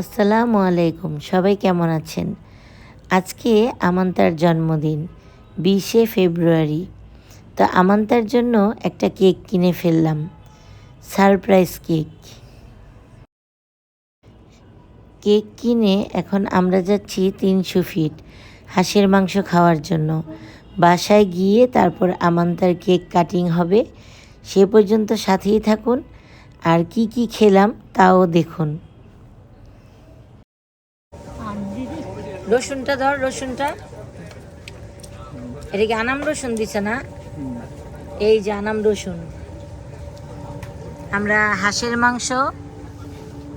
আসসালামু আলাইকুম, সবাই কেমন আছেন? আজকে আমান্তার জন্মদিন, বিশে ফেব্রুয়ারি। তো আমান্তার জন্য একটা কেক কিনে ফেললাম, সারপ্রাইজ কেক। কেক কিনে এখন আমরা যাচ্ছি তিনশো ফিট, হাঁসের মাংস খাওয়ার জন্য। বাসায় গিয়ে তারপর আমান্তার কেক কাটিং হবে, সে পর্যন্ত সাথেই থাকুন। আর কি কি খেলাম তাও দেখুন। রসুনটা ধর, রসুনটা। এটা কি আনাম রসুন দিছে না? এই যে আনাম রসুন। আমরা হাঁসের মাংস,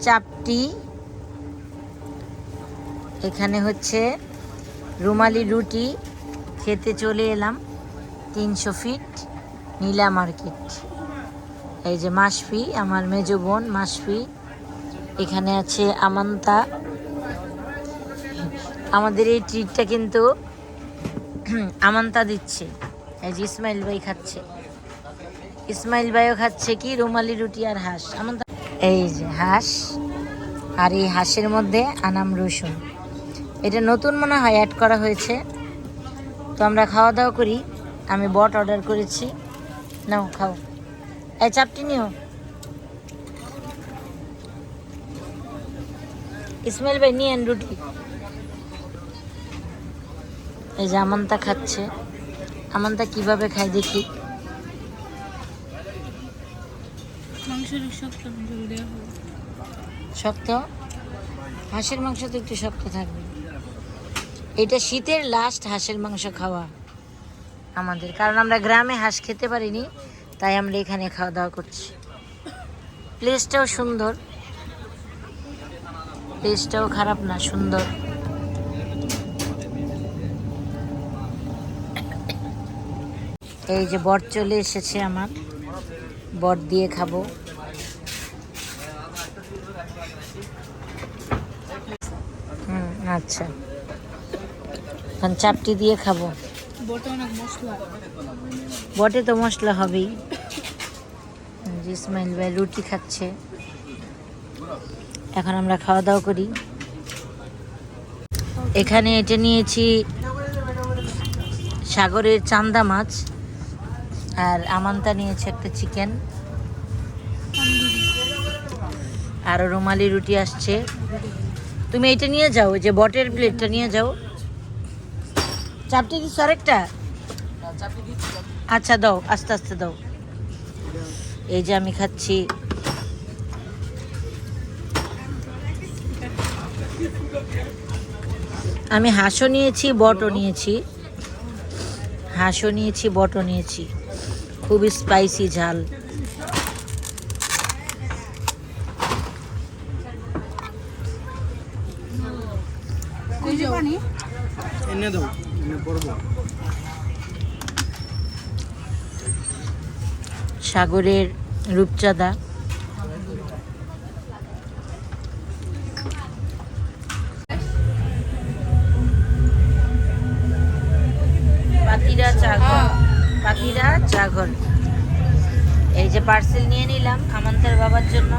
চাপটি, এখানে হচ্ছে রুমালি রুটি। খেতে চলে এলাম তিনশো ফিট নীলা মার্কেট। এই যে মাসফি, আমার মেজ বোন মাসফি। এখানে আছে আমান্তা আমাদের এই ট্রিটটা কিন্তু আমান্তা দিচ্ছে। এই যে ইসমাইল ভাই খাচ্ছে। ইসমাইল ভাইও খাচ্ছে কি? রুমালি রুটি আর হাঁস। আমান্তা এই যে হাঁস আর এই হাঁসের মধ্যে আনাম রসুন। এটা নতুন মনে হয় অ্যাড করা হয়েছে। তো আমরা খাওয়া দাওয়া করি। আমি বট অর্ডার করেছি। নাও, খাও। এই চাপটি নিও। ইসমাইল ভাই, নিয়েন রুটি। এই যে আমান্তা খাচ্ছে। আমান্তা কীভাবে খায় দেখি? শক্ত হাঁসের মাংস তো একটু শক্ত থাকবে। এটা শীতের লাস্ট হাঁসের মাংস খাওয়া আমাদের। কারণ আমরা গ্রামে হাঁস খেতে পারিনি তাই আমরা এখানে খাওয়া দাওয়া করছি। প্লেসটাও সুন্দর। প্লেসটাও খারাপ না সুন্দর। এই যে বট চলে এসেছে আমার। বট দিয়ে খাব। হুম আচ্ছা। এখন চাপটি দিয়ে খাব। বটে তো মশলা হবেই। ইসমাইল ভাই রুটি খাচ্ছে। এখন আমরা খাওয়া দাওয়া করি। এখানে এটা নিয়েছি সাগরের চান্দা মাছ। আর আমান্তা নিয়েছে একটা চিকেন। আর রুমালি রুটি আসছে। তুমি এটা নিয়ে যাও যে বটের প্লেটটা নিয়ে যাও। চাপটি দিচ্ছ আরেকটা? আচ্ছা দাও, আস্তে আস্তে দাও। এই যে আমি খাচ্ছি। আমি হাঁসও নিয়েছি, বটও নিয়েছি। হাঁসও নিয়েছি, বটও নিয়েছি। খুব স্পাইসি ঝাল। এনে দাও এনে পড়ব সাগরের রূপচাঁদা। চাঘর এই যে পার্সেল নিয়ে নিলাম আমান্তের বাবার জন্য।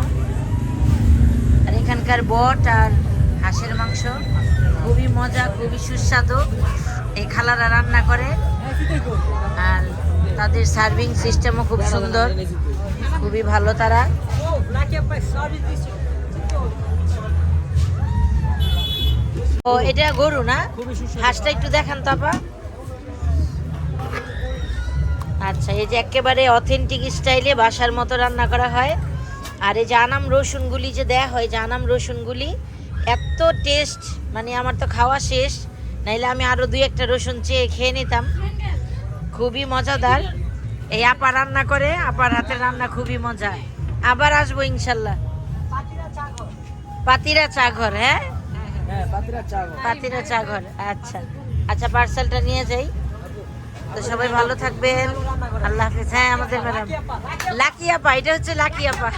আর এখানকার বট আর হাঁসের মাংস খুবই মজা খুবই সুস্বাদু। এই খালারা রান্না করে। আর তাদের সার্ভিং সিস্টেমও খুব সুন্দর। খুবই ভালো তারা। ও এটা গরু না? হাঁসটা একটু দেখান তো আপা। আচ্ছা এই যে একেবারে অথেন্টিক স্টাইলে বাসার মতো রান্না করা হয়। আর এই জানাম রসুনগুলি যে দেয়া হয় জানাম রসুনগুলি এত টেস্ট মানে আমার তো খাওয়া শেষ নাইলে আমি আরও দুই একটা রসুন চেয়ে খেয়ে নিতাম। খুবই মজাদার। এই আপা রান্না করে আপার হাতের রান্না খুবই মজা। আবার আসব ইনশাল্লাহ। পাতিরা চা ঘর হ্যাঁ? হ্যাঁ পাতিরা চা ঘর আচ্ছা। আচ্ছা পার্সেলটা নিয়ে যাই। তো সবাই ভালো থাকবেন। আল্লাহ হাফিজ। হ্যাঁ আমাদের ম্যাডাম লাকি আপা এটা হচ্ছে লাকি আপা।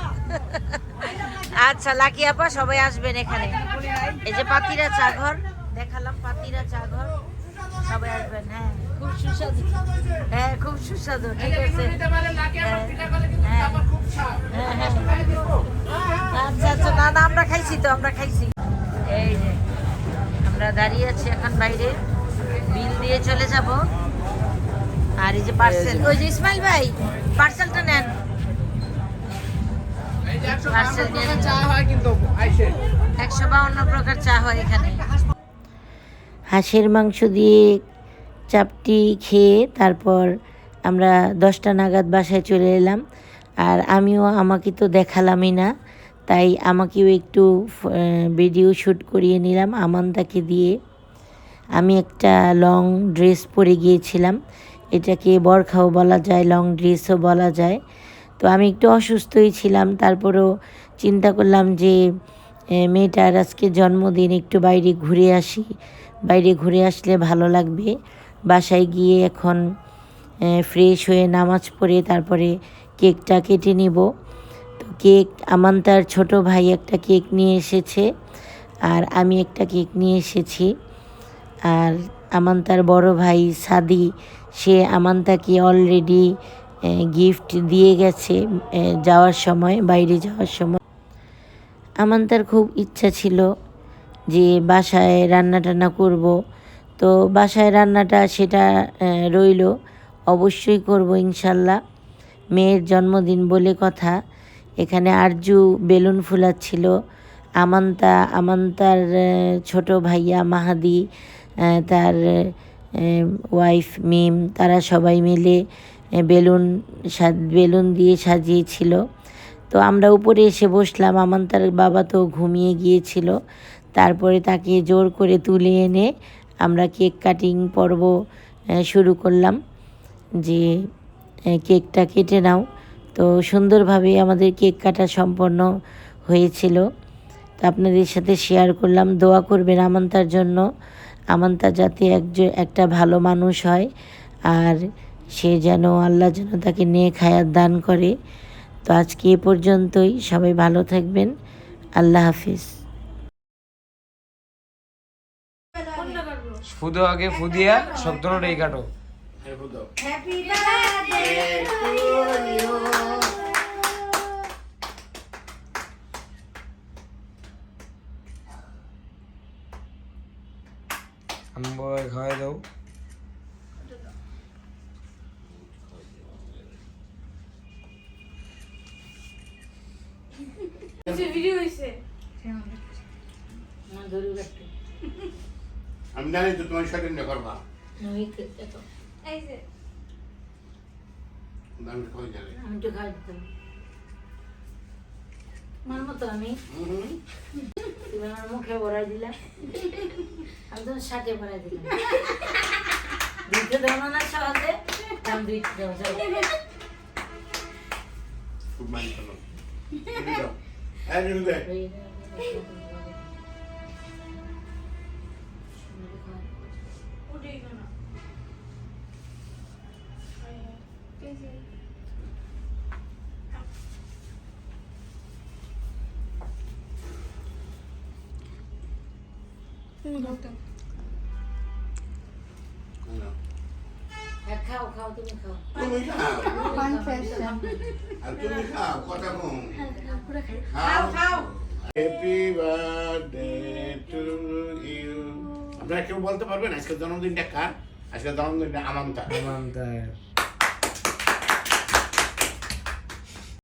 আচ্ছা লাকি আপা সবাই আসবেন এখানে। এই যে পাতিরা চা ঘর দেখালাম পাতিরা চা ঘর। সবাই আসবেন হ্যাঁ। খুব সুস্বাদু। হ্যাঁ খুব সুস্বাদু ঠিক আছে। হ্যাঁ, হ্যাঁ। হ্যাঁ, হ্যাঁ। আচ্ছা আচ্ছা না না আমরা খাইছি তো আমরা খাইছি। এই যে আমরা দাঁড়িয়ে আছি এখন বাইরে। বিল দিয়ে চলে যাব। আর এই যে পার্সেল ওই যে ইসমাইল ভাই পার্সেলটা নেন। হাঁসের মাংস দিয়ে চাপটি খেয়ে তারপর আমরা দশটা নাগাদ বাসায় চলে এলাম। আর আমিও আমাকে তো দেখালামই না, তাই আমাকেও একটু ভিডিও শ্যুট করিয়ে নিলাম আমান্তাকে দিয়ে। আমি একটা লং ড্রেস পরে গিয়েছিলাম। এটাকে বরখাও বলা যায় লং ড্রেসও বলা যায়। তো আমি একটু অসুস্থই ছিলাম, তারপরেও চিন্তা করলাম যে মেয়েটার আজকে জন্মদিন, একটু বাইরে ঘুরে আসি। বাইরে ঘুরে আসলে ভালো লাগবে। বাসায় গিয়ে এখন ফ্রেশ হয়ে নামাজ পড়ে তারপরে কেকটা কেটে নিব। তো কেক, আমান্তার ছোটো ভাই একটা কেক নিয়ে এসেছে, আর আমি একটা কেক নিয়ে এসেছি। আর আমান্তার বড় ভাই সাদি সে আমান্তাকে অলরেডি গিফট দিয়ে গেছে যাওয়ার সময়, বাইরে যাওয়ার সময়। আমান্তার খুব ইচ্ছা ছিল যে বাসায় রান্না টান্না করব। তো বাসায় রান্নাটা সেটা রইল। অবশ্যই করব ইনশাল্লাহ। মেয়ের জন্মদিন বলে কথা। এখানে আরজু বেলুন ফুলাচ্ছিল। আমান্তা, আমান্তার ছোট ভাইয়া মাহাদি তার ওয়াইফ মিম তারা সবাই মিলে বেলুন বেলুন দিয়ে সাজিয়েছিল। তো আমরা উপরে এসে বসলাম, আমান্তার বাবা তো ঘুমিয়ে গিয়েছিল। তারপরে তাকে জোর করে তুলে এনে আমরা কেক কাটিং পর্ব শুরু করলাম যে কেকটা কেটে নাও। তো সুন্দরভাবে আমাদের কেক কাটা সম্পন্ন হয়েছিল। তো আপনাদের সাথে শেয়ার করলাম। দোয়া করবেন আমান্তার জন্য। আমান্তা যাতে একজন একটা ভালো মানুষ হয় আর সে যেন আল্লাহ যেন তাকে নেক হায়াত দান করে। তো আজকে এ পর্যন্তই সবাই ভালো থাকবেন। আল্লাহ হাফিজ। ফুদো আগে ফুদিয়া শক্তটাই কাটো। আমি বয় খাওয়াই দাও আমি জানি তো তোমার সাথে নিয়ে করবা। আমি তো খোঁজ জানি আমি তো খাওয়া দিতাম। আমার মতো আমি তুমি আমার মুখে ভরাই দিলাম। আমি তো শাকে ভরাই দিলাম। দুইটা দেওয়া না সহজে আমি দুইটা দেওয়া খুব মানি করলাম হ্যাঁ নিয়ে খাও খাও তুমি খাও। তুমি খাও আর তুমি খাও কথা কম খাও খাও হ্যাপি বার্থডে টু ইউ আপনারা কেউ বলতে পারবেন আজকে জন্মদিনটা কার? আজকে জন্মদিনটা আমান্তা আমান্তার